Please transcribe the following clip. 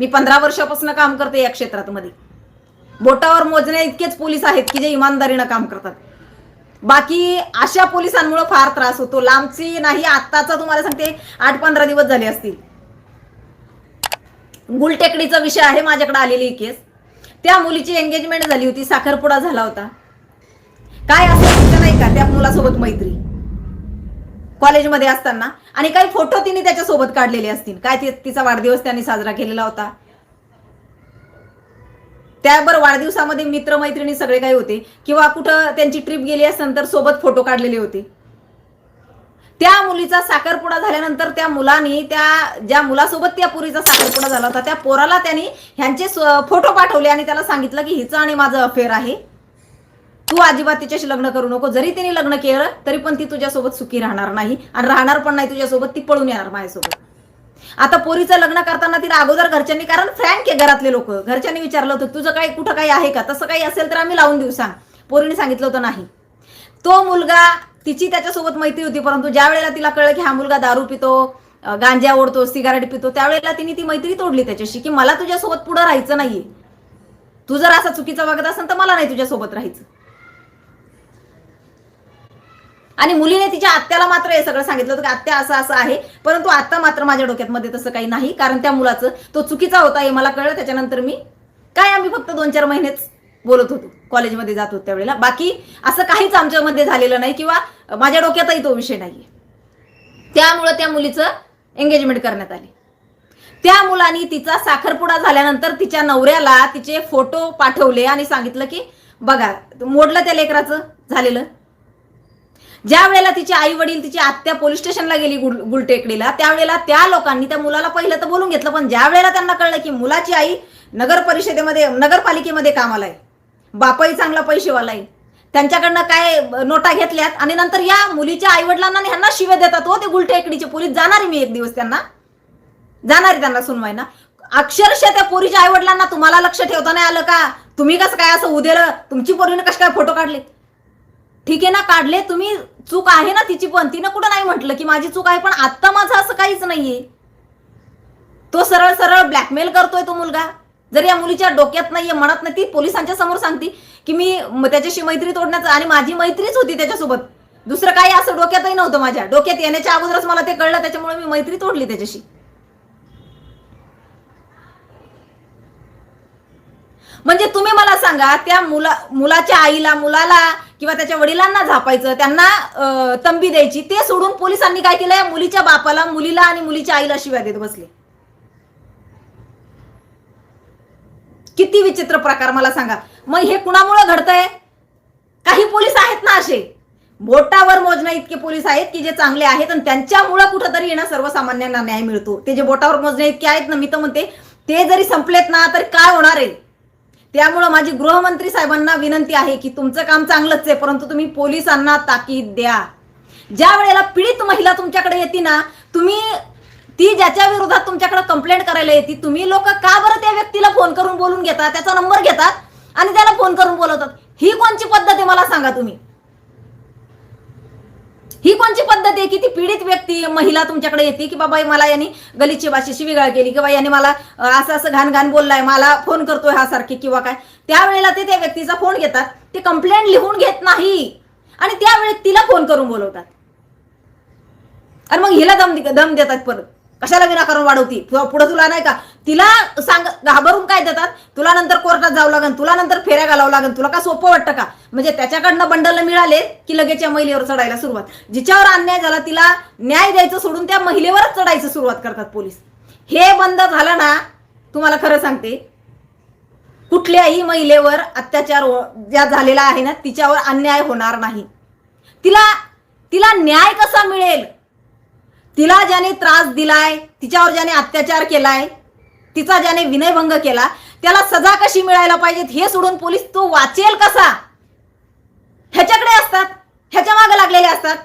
मी पंधरा वर्षापासून काम करते या क्षेत्रात मध्ये बोटावर मोजण्या इतकेच पोलीस आहेत की जे इमानदारीनं काम करतात. बाकी अशा पोलिसांमुळे फार त्रास होतो. लांबची नाही आत्ताचा तुम्हाला सांगते आठ पंधरा दिवस झाले असतील. गुलटेकडीचा विषय आहे माझ्याकडे आलेली केस. त्या मुलीची एंगेजमेंट झाली होती साखरपुडा झाला होता. काय असं नाही का? त्या मुलासोबत मैत्री. कॉलेजमध्ये असताना. आणि काही फोटो तिने त्याच्यासोबत काढलेले असतील. काय तिचा वाढदिवस त्यांनी साजरा केलेला होता. त्याबरोबर वाढदिवसामध्ये मित्रमैत्रिणी सगळे काही होते. किंवा कुठं त्यांची ट्रिप गेली असेल तर सोबत फोटो काढलेले होते. त्या मुलीचा साखरपुडा झाल्यानंतर त्या मुलानी त्या ज्या मुलासोबत त्या पुरीचा साखरपुडा झाला होता त्या पोराला त्यांनी ह्यांचे फोटो पाठवले आणि त्याला सांगितलं की हिचं आणि माझं अफेअर आहे. तू अजिबात तिच्याशी लग्न करू नको. जरी तिने लग्न केलं तरी पण ती तुझ्यासोबत सुखी राहणार नाही. आणि राहणार पण नाही तुझ्यासोबत ती पळून येणार माझ्यासोबत. आता पोरीचं लग्न करताना तिला अगोदर घरच्यांनी कारण फ्रँक आहे घरातले लोक. घरच्यांनी विचारलं होतं तुझं काही कुठं काही आहे का? तसं काही असेल तर आम्ही लावून देऊ सांग. पोरीने सांगितलं होतं नाही. तो मुलगा तिची त्याच्यासोबत मैत्री होती परंतु ज्या वेळेला तिला कळलं की हा मुलगा दारू पितो गांजा ओढतो सिगारेट पितो त्यावेळेला तिने ती मैत्री तोडली त्याच्याशी की मला तुझ्यासोबत पुढं राहायचं नाहीये. तू जर असा चुकीचा वागत असेल तर मला नाही तुझ्यासोबत राहायचं. आणि मुलीने तिच्या आत्याला मात्र हे सगळं सांगितलं होतं की आत्या असं असं आहे. परंतु आत्ता मात्र माझ्या डोक्यात मध्ये तसं काही नाही कारण त्या मुलाचं तो चुकीचा होता हे मला कळलं. त्याच्यानंतर मी काय आम्ही फक्त दोन चार महिनेच बोलत होतो. कॉलेजमध्ये जात होतो त्यावेळेला. बाकी असं काहीच आमच्यामध्ये झालेलं नाही किंवा माझ्या डोक्यातही तो विषय नाहीये. त्यामुळं त्या मुलीचं एंगेजमेंट करण्यात आली. त्या मुलानी तिचा साखरपुडा झाल्यानंतर तिच्या नवऱ्याला तिचे फोटो पाठवले आणि सांगितलं की बघा मोडलं त्या लेकराचं झालेलं. ज्या वेळेला तिचे आई वडील तिची आत्या पोलीस स्टेशनला गेली गुल गुलटेकडीला त्यावेळेला त्या लोकांनी त्या मुलाला पहिलं तर बोलून घेतलं पण ज्या वेळेला त्यांना कळलं की मुलाची आई नगर परिषदेमध्ये नगरपालिकेमध्ये कामाला आहे बापही चांगला पैसेवाला आहे त्यांच्याकडनं काय नोटा घेतल्यात आणि नंतर या मुलीच्या आई वडिलांना ह्यांना शिव्या देतात हो ते गुलटेकडीचे पोलीस. जाणार आहे मी एक दिवस त्यांना. जाणार त्यांना सुनवायला अक्षरशः त्या पोरीच्या आई वडिलांना तुम्हाला लक्ष ठेवता नाही आलं का? तुम्ही कसं काय असं उदेलं? तुमची पोरीने कसं काय फोटो काढले ठीक आहे ना काढले. तुम्ही चूक आहे ना तिची पण. तिनं कुठं नाही म्हटलं की माझी चूक आहे पण आत्ता माझं असं काहीच नाहीये. तो सरळ सरळ ब्लॅकमेल करतोय तो मुलगा. जर या मुलीच्या डोक्यात नाहीये म्हणत नाही ती पोलिसांच्या समोर सांगते की मी त्याच्याशी मैत्री तोडण्याचं आणि माझी मैत्रीच होती त्याच्यासोबत. दुसरं काही असं डोक्यातही नव्हतं माझ्या. डोक्यात येण्याच्या अगोदरच मला ते कळलं त्याच्यामुळे मी मैत्री तोडली त्याच्याशी. म्हणजे तुम्ही मला सांगा त्या मुला मुलाच्या आईला मुलाला किंवा त्याच्या वडिलांना झापायचं त्यांना तंबी द्यायची ते सोडून पोलिसांनी काय केलं मुलीच्या बापाला मुलीला आणि मुलीच्या आईला शिव्या देत बसले. किती विचित्र प्रकार मला सांगा. मग हे कुणामुळे घडतंय? काही पोलीस आहेत ना असे? बोटावर मोजण्या इतके पोलीस आहेत की जे चांगले आहेत आणि त्यांच्यामुळे कुठंतरी ना सर्वसामान्यांना न्याय मिळतो. ते जे बोटावर मोजण्या इतके आहेत ना मी तर म्हणते ते जरी संपलेत ना तर काय होणार आहे? त्यामुळं माझी गृहमंत्री साहेबांना विनंती आहे की तुमचं काम चांगलंच आहे परंतु तुम्ही पोलिसांना ताकीद द्या. ज्या वेळेला पीडित महिला तुमच्याकडे येते ना तुम्ही ती ज्याच्या विरोधात तुमच्याकडे कंप्लेंट करायला येते तुम्ही लोक का बरं त्या व्यक्तीला फोन करून बोलून घेतात त्याचा नंबर घेतात आणि त्याला फोन करून बोलवतात? ही कोणची पद्धत आहे मला सांगा तुम्ही? ही कोणची पद्धत आहे की ती पीडित व्यक्ती महिला तुमच्याकडे येते की बाबा मला यांनी गलिच्छ भाषेची विगाळ केली किंवा याने मला असं असं घाण घाण बोललाय मला फोन करतोय हा सारखे किंवा काय. त्यावेळेला ते त्या व्यक्तीचा फोन घेतात ते कंप्लेंट लिहून घेत नाही. आणि त्यावेळेस तिला फोन करून बोलवतात. आणि मग हिला दम दम देतात परत. कशाला विनाकारण वाढवती? तुला पुढे तुला नाही का तिला सांग घाबरून काय देतात? तुला नंतर कोर्टात जावं लागेल तुला नंतर फेऱ्या घालावं लागेल तुला का सोपं वाटतं का? म्हणजे त्याच्याकडनं बंडल मिळाले की लगेच या महिलेवर चढायला सुरुवात. जिच्यावर अन्याय झाला तिला न्याय द्यायचं सोडून त्या महिलेवरच चढायचं सुरुवात करतात पोलीस. हे बंद झालं ना तुम्हाला खरं सांगते. कुठल्याही महिलेवर अत्याचार हो, ज्या झालेला आहे ना तिच्यावर अन्याय होणार नाही. तिला तिला न्याय कसा मिळेल? तिला ज्याने त्रास दिलाय तिच्यावर ज्याने अत्याचार केलाय तिचा ज्याने विनयभंग केला त्याला सजा कशी मिळायला पाहिजेत हे सोडून पोलीस तो वाचेल कसा? ह्याच्याकडे असतात ह्याच्या मागे लागलेले असतात.